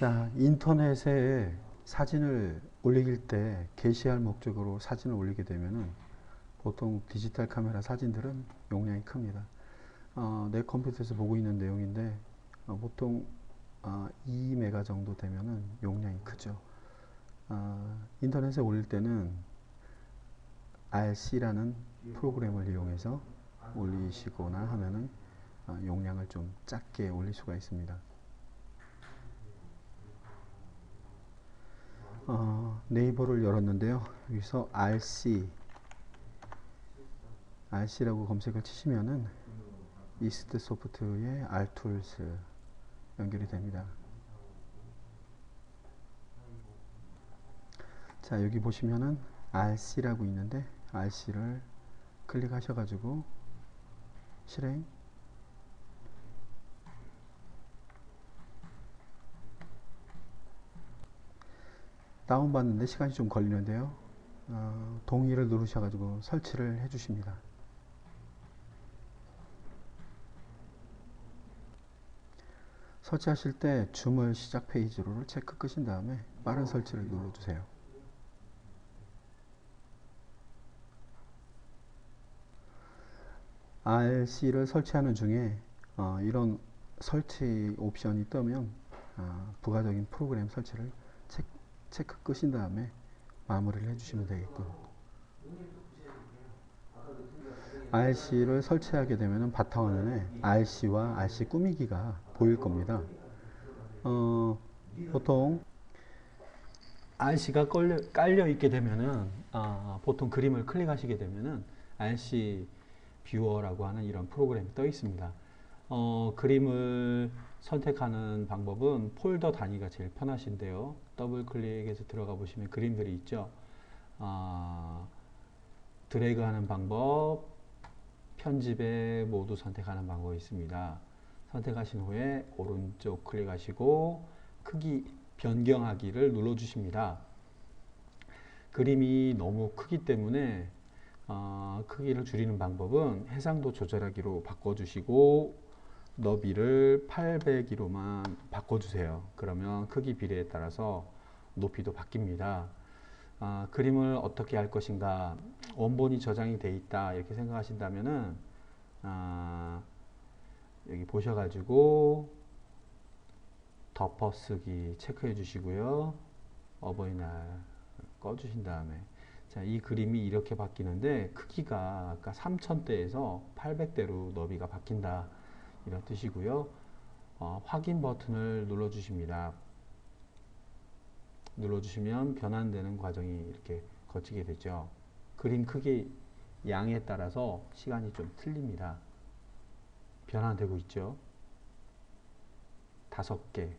자, 인터넷에 사진을 올리길 때 게시할 목적으로 사진을 올리게 되면은 보통 디지털 카메라 사진들은 용량이 큽니다. 어, 내 컴퓨터에서 보고 있는 내용인데 어, 보통 어, 2메가 정도 되면은 용량이 크죠. 어, 인터넷에 올릴 때는 RC라는 프로그램을 이용해서 올리시거나 하면은 어, 용량을 좀 작게 올릴 수가 있습니다. 어, 네이버를 열었는데요. 여기서 RC RC라고 검색을 치시면은 이스트 소프트의 Rtools 연결이 됩니다. 자 여기 보시면은 RC라고 있는데 RC를 클릭하셔가지고 실행 다운받는데 시간이 좀 걸리는데요. 어, 동의를 누르셔가지고 설치를 해주십니다. 설치하실 때 줌을 시작 페이지로를 체크 끄신 다음에 빠른 설치를 눌러주세요. RC를 설치하는 중에 어, 이런 설치 옵션이 뜨면 어, 부가적인 프로그램 설치를 체크, 체크 끄신 다음에 마무리를 해주시면 되겠군. RC를 설치하게 되면 바탕화면에 RC와 RC 꾸미기가 보일 겁니다. 어, 보통 RC가 깔려, 깔려 있게 되면은 어, 보통 그림을 클릭하시게 되면은 RC 뷰어라고 하는 이런 프로그램이 떠 있습니다. 어, 그림을 선택하는 방법은 폴더 단위가 제일 편하신데요. 더블 클릭해서 들어가 보시면 그림들이 있죠. 어, 드래그 하는 방법, 편집에 모두 선택하는 방법이 있습니다. 선택하신 후에 오른쪽 클릭하시고 크기 변경하기를 눌러 주십니다. 그림이 너무 크기 때문에 어, 크기를 줄이는 방법은 해상도 조절하기로 바꿔주시고 너비를 800이로만 바꿔주세요. 그러면 크기 비례에 따라서 높이도 바뀝니다. 어, 그림을 어떻게 할 것인가 원본이 저장이 돼 있다 이렇게 생각하신다면은 어, 여기 보셔가지고 덮어쓰기 체크해 주시고요. 어버이날 꺼주신 다음에 자, 이 그림이 이렇게 바뀌는데 크기가 아까 3000대에서 800대로 너비가 바뀐다 이런 뜻이고요. 어, 확인 버튼을 눌러 주십니다. 눌러 주시면 변환되는 과정이 이렇게 거치게 되죠. 그림 크기 양에 따라서 시간이 좀 틀립니다. 변환되고 있죠. 다섯 개,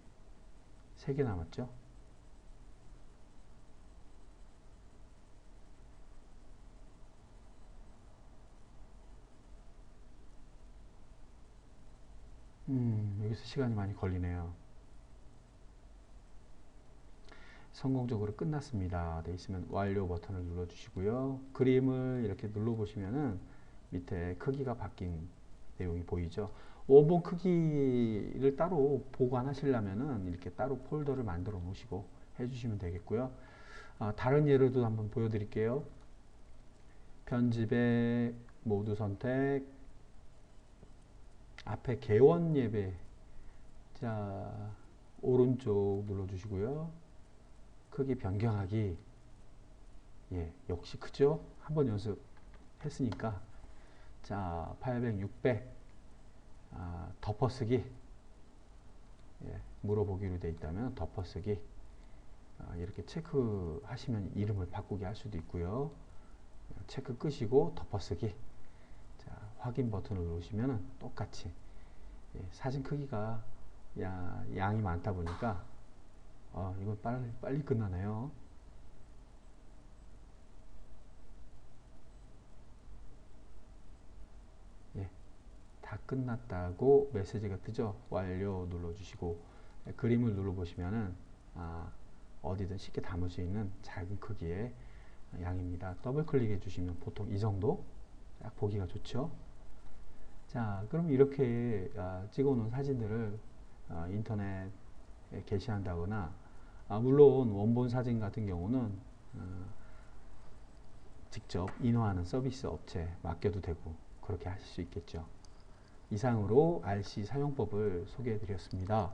세 개 남았죠. 음, 여기서 시간이 많이 걸리네요. 성공적으로 끝났습니다. 돼 있으면 완료 버튼을 눌러 주시고요. 그림을 이렇게 눌러 보시면은 밑에 크기가 바뀐 내용이 보이죠. 원본 크기를 따로 보관하시려면은 이렇게 따로 폴더를 만들어 놓으시고 해주시면 되겠고요. 아, 다른 예로도 한번 보여드릴게요. 편집에 모두 선택 앞에 개원 예배. 자 오른쪽 눌러주시고요. 크기 변경하기. 예 역시 크죠? 한번 연습했으니까. 자 800, 600 아, 덮어쓰기. 예, 물어보기로 되어 있다면 덮어쓰기. 아, 이렇게 체크하시면 이름을 바꾸게 할 수도 있고요. 체크 끄시고 덮어쓰기. 자, 확인 버튼을 누르시면 똑같이 예, 사진 크기가 야, 양이 많다 보니까 어, 이건 빨리, 빨리 끝나네요. 예, 다 끝났다고 메시지가 뜨죠. 완료 눌러주시고 예, 그림을 눌러보시면은 아, 어디든 쉽게 담을 수 있는 작은 크기의 양입니다. 더블 클릭해 주시면 보통 이 정도 딱 보기가 좋죠. 자, 그럼 이렇게 아, 찍어 놓은 사진들을 아, 인터넷 게시한다거나 아, 물론 원본 사진 같은 경우는 어, 직접 인화하는 서비스 업체 맡겨도 되고 그렇게 하실 수 있겠죠. 이상으로 RC 사용법을 소개해 드렸습니다.